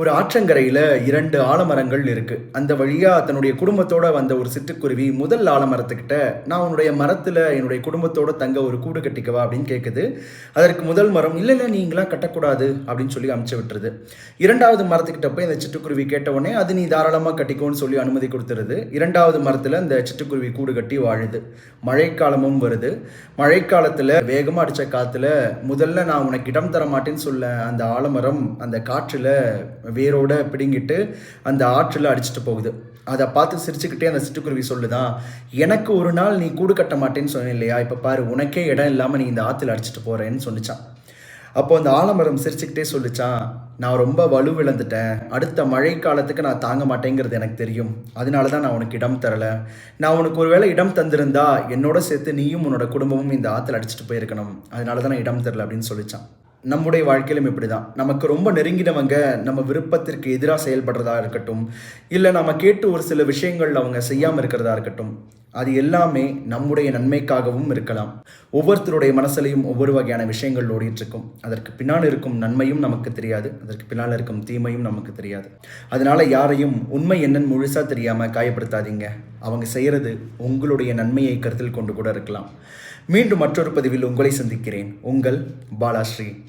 ஒரு ஆற்றங்கரையில் இரண்டு ஆலமரங்கள் இருக்குது அந்த வழியாக தன்னுடைய குடும்பத்தோட வந்த ஒரு சிட்டுக்குருவி முதல் ஆலமரத்துக்கிட்ட நான் உன்னுடைய மரத்தில் என்னுடைய குடும்பத்தோட தங்க ஒரு கூடு கட்டிக்கவா? அப்படின்னு கேட்குது அதற்கு முதல் மரம் இல்லை இல்லை நீங்களாம் கட்டக்கூடாது. அப்படின்னு சொல்லி அமுச்சு விட்டுருது. இரண்டாவது மரத்துக்கிட்ட போய் இந்த சிட்டுக்குருவி கேட்டவுடனே அது நீ தாராளமாக கட்டிக்கோன்னு சொல்லி அனுமதி கொடுத்துருது. இரண்டாவது மரத்தில் அந்த சிட்டுக்குருவி கூடு கட்டி வாழுது. மழைக்காலமும் வருது. மழைக்காலத்தில் வேகமாக அடித்த காற்றுல முதல்ல நான் உனக்கு இடம் தர மாட்டேன்னு சொல்ல அந்த ஆலமரம் அந்த காற்றில் வேரோட பிடுங்கிட்டு அந்த ஆற்றில் அடிச்சிட்டு போகுது. அதை பார்த்து சிரிச்சுக்கிட்டே அந்த சிட்டுக்குருவி சொல்லுதான் எனக்கு ஒரு நாள் நீ கூடு கட்ட மாட்டேன்னு சொன்னேன் இல்லையா? இப்போ பாரு உனக்கே இடம் இல்லாமல் நீ இந்த ஆற்றுல அடிச்சுட்டு போகிறேன்னு சொன்னிச்சான். அப்போ அந்த ஆலமரம் சிரிச்சுக்கிட்டே சொல்லிச்சான் நான் ரொம்ப வலுவிழந்துட்டேன் அடுத்த மழை காலத்துக்கு நான் தாங்க மாட்டேங்கிறது எனக்கு தெரியும். அதனால தான் நான் உனக்கு இடம் தரல. நான் உனக்கு ஒருவேளை இடம் தந்திருந்தா என்னோட சேர்த்து நீயும் உன்னோட குடும்பமும் இந்த ஆற்றுல அடிச்சிட்டு போயிருக்கணும். அதனால தான் நான் இடம் தரல அப்படின்னு சொல்லிச்சான். நம்முடைய வாழ்க்கையிலும் இப்படி தான் நமக்கு ரொம்ப நெருங்கினவங்க நம்ம விருப்பத்திற்கு எதிராக செயல்படுறதா இருக்கட்டும் இல்லை நம்ம கேட்டு ஒரு சில விஷயங்கள் அவங்க செய்யாமல் இருக்கிறதா இருக்கட்டும் அது எல்லாமே நம்முடைய நன்மைக்காகவும் இருக்கலாம். ஒவ்வொருத்தருடைய மனசுலையும் ஒவ்வொரு வகையான விஷயங்கள் ஓடிட்டு இருக்கும் அதற்கு பின்னால் இருக்கும் நன்மையும் நமக்கு தெரியாது. அதற்கு பின்னால் இருக்கும் தீமையும் நமக்கு தெரியாது. அதனால யாரையும் உண்மை என்னன்னு முழுசாக தெரியாமல் காயப்படுத்தாதீங்க. அவங்க செய்கிறது உங்களுடைய நன்மையை கருத்தில் கொண்டு கூட இருக்கலாம். மீண்டும் மற்றொரு பதிவில் உங்களை சந்திக்கிறேன். உங்கள் பாலாஸ்ரீ.